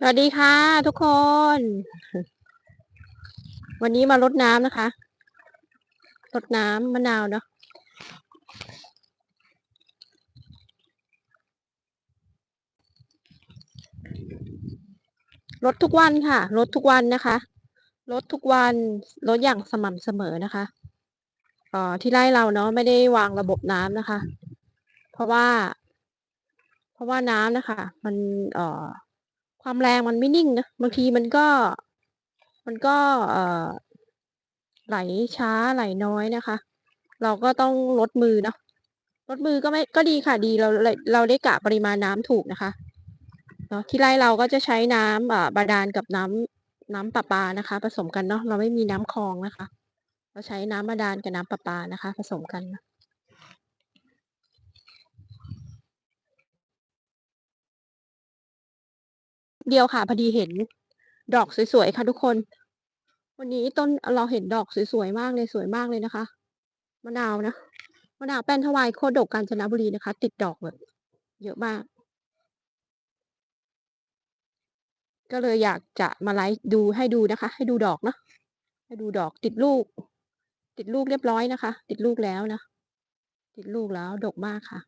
สวัสดีค่ะ ทุกคน วันนี้มารดน้ำนะคะรดน้ำมะนาวเนาะรดทุกวันค่ะรดทุกวันนะคะรดทุกวันรดอย่างสม่ำเสมอนะคะออที่ไร่เราเนาะไม่ได้วางระบบน้ำนะคะ เพราะว่า เพราะว่าน้ำนะคะ มันเอ่อ ความแรงมันไม่นิ่งนะบางทีมันก็ มันก็เอ่อไหลช้าไหลน้อยนะคะ เราก็ต้องลดมือเนาะลดมือก็ไม่ก็ดีค่ะดีเราเราได้กะปริมาณน้ำถูกนะคะเนาะที่ไร่เราก็จะใช้น้ำอ่าบาดาลกับน้ำน้ำประปานะคะ ผสมกันเนาะเราไม่มีน้ำคลองนะคะ เราใช้น้ำบาดาลกับน้ำประปานะคะ ผสมกัน เดียวค่ะ พอดีเห็นดอกสวยๆค่ะทุกคน วันนี้ต้นเราเห็นดอกสวยๆมากเลยสวยมากเลยนะคะ มะนาวนะ มะนาวแป้นทวายโคดกกาญจนบุรีนะคะ ติดดอกแบบเยอะมาก ก็เลยอยากจะมาไลฟ์ดูให้ดูนะคะ ให้ดูดอกเนาะให้ดูดอกติดลูก ติดลูกเรียบร้อยนะคะ ติดลูกแล้วนะ ติดลูกแล้วดกมากค่ะ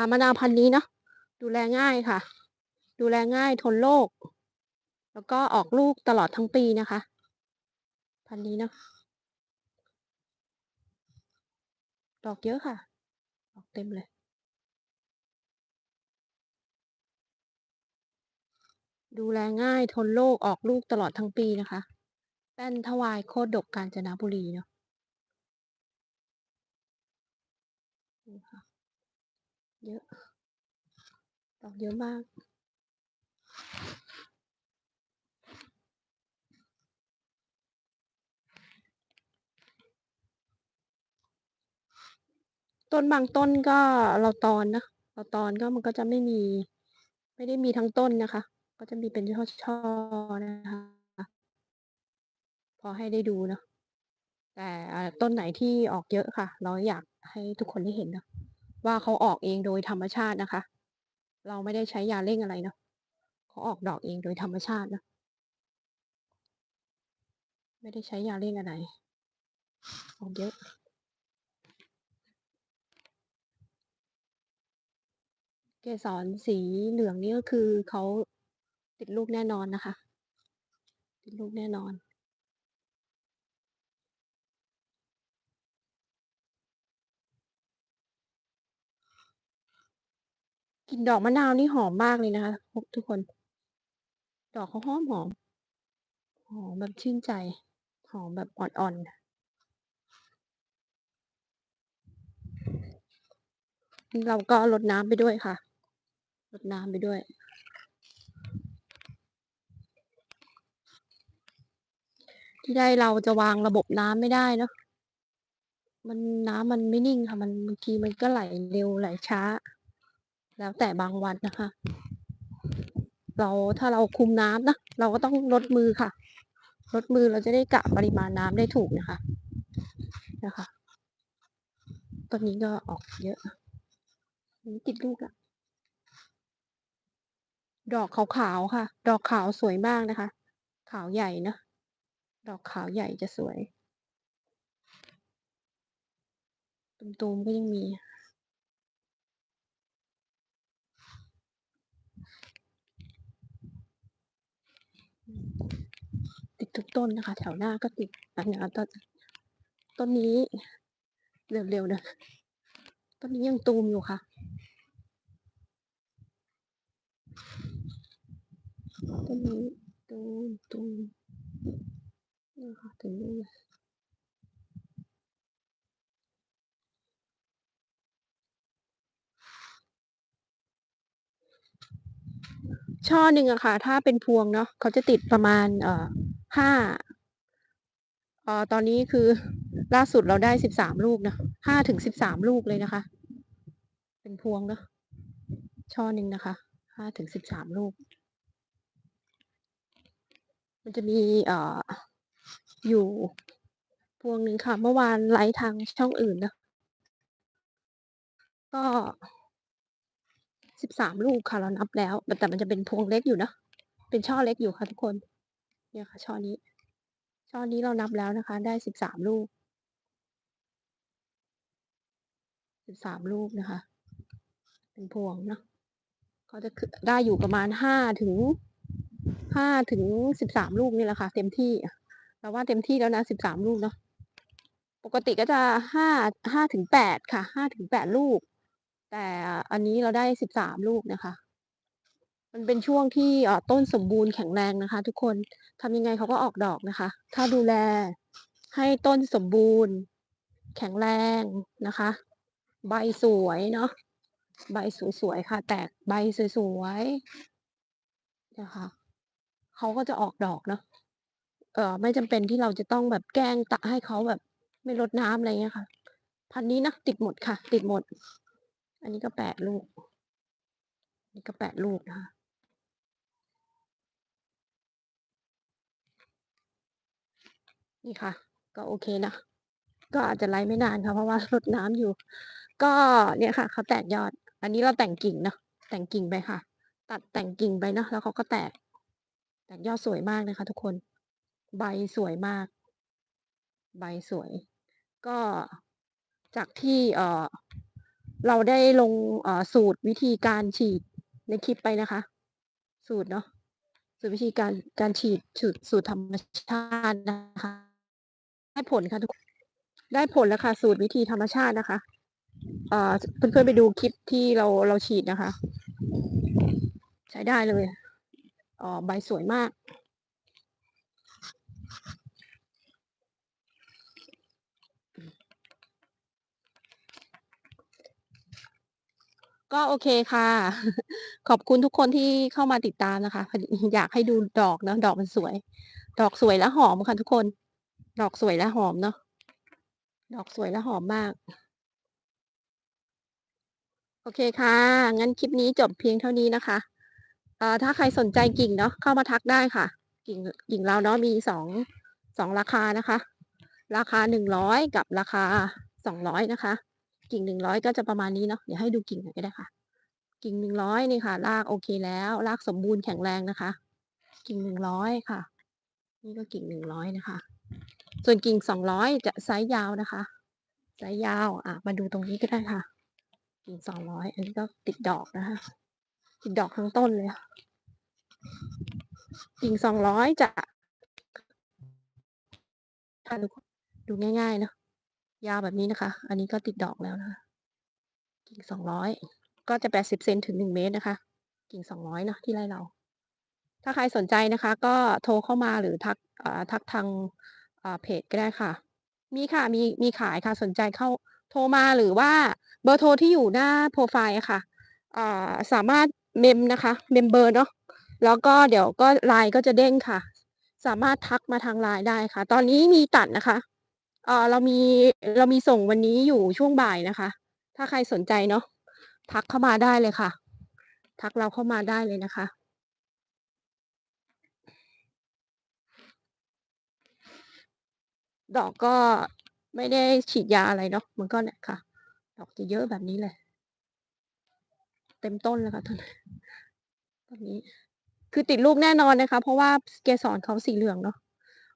ค่ะมะนาวพันธุ์นี้เนาะดูแลง่ายค่ะ ดูแลง่ายทนโรคแล้วก็ออกลูกตลอดทั้งปีนะคะ พันธุ์นี้เนาะดอกเยอะค่ะดอกเต็มเลย ดูแลง่ายทนโรคออกลูกตลอดทั้งปีนะคะแป้นทวายโคดกกาญจนบุรีเนาะนี่ค่ะ เยอะ ดอกเยอะมาก ต้นบางต้นก็เราตอนนะ เราตอนก็มันก็จะไม่มี ไม่ได้มีทั้งต้นนะคะ ก็จะมีเป็นช่อๆนะคะ พอให้ได้ดูเนาะแต่ต้นไหนที่ออกเยอะค่ะ เราอยากให้ทุกคนได้เห็นเนาะ ว่าเขาออกเองโดยธรรมชาตินะคะ เราไม่ได้ใช้ยาเร่งอะไรเนาะเขาออกดอกเองโดยธรรมชาตินะไม่ได้ใช้ยาเร่งอะไรออกเยอะเกสรสีเหลืองนี่ก็คือเขาติดลูกแน่นอนนะคะ ติดลูกแน่นอน กลิ่นดอกมะนาวนี่หอมมากเลยนะคะทุกคน ดอกเขาหอมหอมหอมแบบชื่นใจ หอมแบบอ่อนๆ เราก็รดน้ำไปด้วยค่ะรดน้ำไปด้วย ที่ได้เราจะวางระบบน้ำไม่ได้เนาะมันน้ำมันไม่นิ่งค่ะ มันบางทีมันก็ไหลเร็วไหลช้า แล้วแต่บางวันนะคะ เราถ้าเราคุมน้ำนะเราก็ต้องลดมือค่ะลดมือเราจะได้กะปริมาณน้ำได้ถูกนะคะนะคะต้นนี้ก็ออกเยอะนี่ติดลูกอะดอกขาวๆค่ะ ดอกขาวสวยมากนะคะ ขาวใหญ่เนะดอกขาวใหญ่จะสวยตูมๆก็ยังมี ติด ทุกต้นนะคะ แถวหน้าก็ติดอันนี้ต้นต้นนี้ เร็วๆนะต้นนี้ยังตูมอยู่ค่ะ ต้นนี้ตูมตูมนี่ค่ะถึงนี่ช่อหนึ่งอะค่ะ ถ้าเป็นพวงเนาะเขาจะติดประมาณ เอ่อ ห้าเอ่อตอนนี้คือล่าสุดเราได้สิบสามลูกนะห้าถึงสิบสามลูกเลยนะคะ เป็นพวงเนาะช่อหนึ่งนะคะห้าถึงสิบสามลูก มันจะมีเอ่ออยู่พวงหนึ่งค่ะ เมื่อวานไลฟ์ทางช่องอื่นเนาะก็13ลูกค่ะเรานับแล้ว แต่มันจะเป็นพวงเล็กอยู่เนาะเป็นช่อเล็กอยู่ค่ะทุกคน เนี่ยค่ะช่อนี้ ช่อนี้เรานับแล้วนะคะ ได้13ลูก13ลูกนะคะ เป็นพวงเนาะก็จะได้อยู่ประมาณ5ถึง5ถึง13ลูกนี่แหละค่ะ เต็มที่เราว่าเต็มที่แล้วนะ13ลูกเนาะปกติก็จะ5 5ถึง8ค่ะ5ถึง8ลูก แต่อันนี้เราได้13ลูกนะคะ มันเป็นช่วงที่อต้นสมบูรณ์แข็งแรงนะคะ ทุกคนทำยังไงเขาก็ออกดอกนะคะ ถ้าดูแลให้ต้นสมบูรณ์ แข็งแรงนะคะ ใบสวยเนาะใบสวยๆค่ะ แตกใบสวยๆนะคะเขาก็จะออกดอกเนาะเออไม่จำเป็นที่เราจะต้องแบบแกล้งตะให้เขาแบบไม่รดน้ำอะไรเงี้ยค่ะ พันนี้นะติดหมดค่ะ ติดหมด อันนี้ก็8ลูก อันี่ก็8ลูกนะคะ นี่ค่ะ ก็โอเคนะ ก็อาจจะไลฟ์ไม่นานค่ะ เพราะว่ารดน้ำอยู่ ก็เนี่ยค่ะเขาแตกยอด อันนี้เราแต่งกิ่งเนาะแต่งกิ่งไปค่ะ ตัดแต่งกิ่งไปเนาะแล้วเขาก็แตก แตกยอดสวยมากนะคะ ทุกคน ใบสวยมาก ใบสวย ก็จากที่เออเราได้ลงเออสูตรวิธีการฉีดในคลิปไปนะคะ สูตรเนาะสูตรวิธีการการฉีดฉูดสูตรธรรมชาตินะคะ ได้ผลค่ะทุกได้ผลแล้วค่ะ สูตรวิธีธรรมชาตินะคะ เอ่อเพื่อนๆไปดูคลิปที่เราเราฉีดนะคะ ใช้ได้เลยอ่อใบสวยมาก ก็โอเคค่ะ ขอบคุณทุกคนที่เข้ามาติดตามนะคะ อยากให้ดูดอกนะดอกมันสวย ดอกสวยและหอมค่ะทุกคน ดอกสวยและหอมเนาะ ดอกสวยและหอมมาก โอเคค่ะ งั้นคลิปนี้จบเพียงเท่านี้นะคะเอ่อถ้าใครสนใจกิ่งเนาะเข้ามาทักได้ค่ะ กิ่งกิ่งเราเนาะมี2 2ราคานะคะ ราคา100กับราคา200นะคะ กิ่ง100ก็จะประมาณนี้เนาะเดี๋ยวให้ดูกิ่งหน่อยก็ได้ค่ะ กิ่ง100นี่ค่ะรากโอเคแล้วรากสมบูรณ์แข็งแรงนะคะ กิ่ง100ค่ะ นี่ก็กิ่ง100นะคะ ส่วนกิ่ง200จะไซซ์ยาวนะคะไซซ์ยาวอ่ามาดูตรงนี้ก็ได้ค่ะ กิ่ง200อันนี้ก็ติดดอกนะคะ ติดดอกทั้งต้นเลยกิ่ง200จะค่ะดูง่ายๆเนาะยาวแบบนี้นะคะ อันนี้ก็ติดดอกแล้วนะคะ กิ่ง200ก็จะ80เซนถึง1เมตรนะคะ กิ่ง200เนาะที่ไร่เรา ถ้าใครสนใจนะคะ ก็โทรเข้ามาหรือทักอ่าทักทาง อ่าเพจก็ได้ค่ะ มีค่ะมีมีขายค่ะสนใจเข้าโทรมาหรือว่าเบอร์โทรที่อยู่หน้าโพรไฟล์ค่ะอ่าสามารถเมมนะคะเมมเบอร์เนาะแล้วก็เดี๋ยวก็ LINE ก็จะเด้งค่ะ สามารถทักมาทาง LINE ได้ค่ะ ตอนนี้มีตัดนะคะเอ่อเรามีเรามีส่งวันนี้อยู่ช่วงบ่ายนะคะ ถ้าใครสนใจเนาะทักเข้ามาได้เลยค่ะ ทักเราเข้ามาได้เลยนะคะ ดอกก็ไม่ได้ฉีดยาอะไรเนาะมันก็เนี่ยค่ะ ดอกจะเยอะแบบนี้เลย เต็มต้นเลยค่ะต้นต้นนี้ คือติดลูกแน่นอนนะคะ เพราะว่าเกสรเขาสีเหลืองเนาะ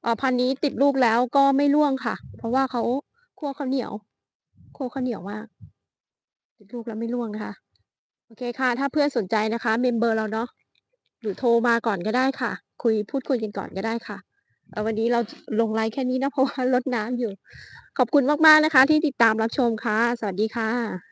อ่อพันนี้ติดลูกแล้วก็ไม่ร่วงค่ะ เพราะว่าเขาคั่วข้าวเหนียวคั่วข้าวเหนียวมากติดลูกแล้วไม่ร่วงนะคะโอเคค่ะ ถ้าเพื่อนสนใจนะคะ เมมเบอร์เราเนาะหรือโทรมาก่อนก็ได้ค่ะ คุยพูดคุยกันก่อนก็ได้ค่ะ วันนี้เราลงไลฟ์แค่นี้นะเพราะว่ารดน้ำอยู่ ขอบคุณมากๆนะคะ ที่ติดตามรับชมค่ะ สวัสดีค่ะ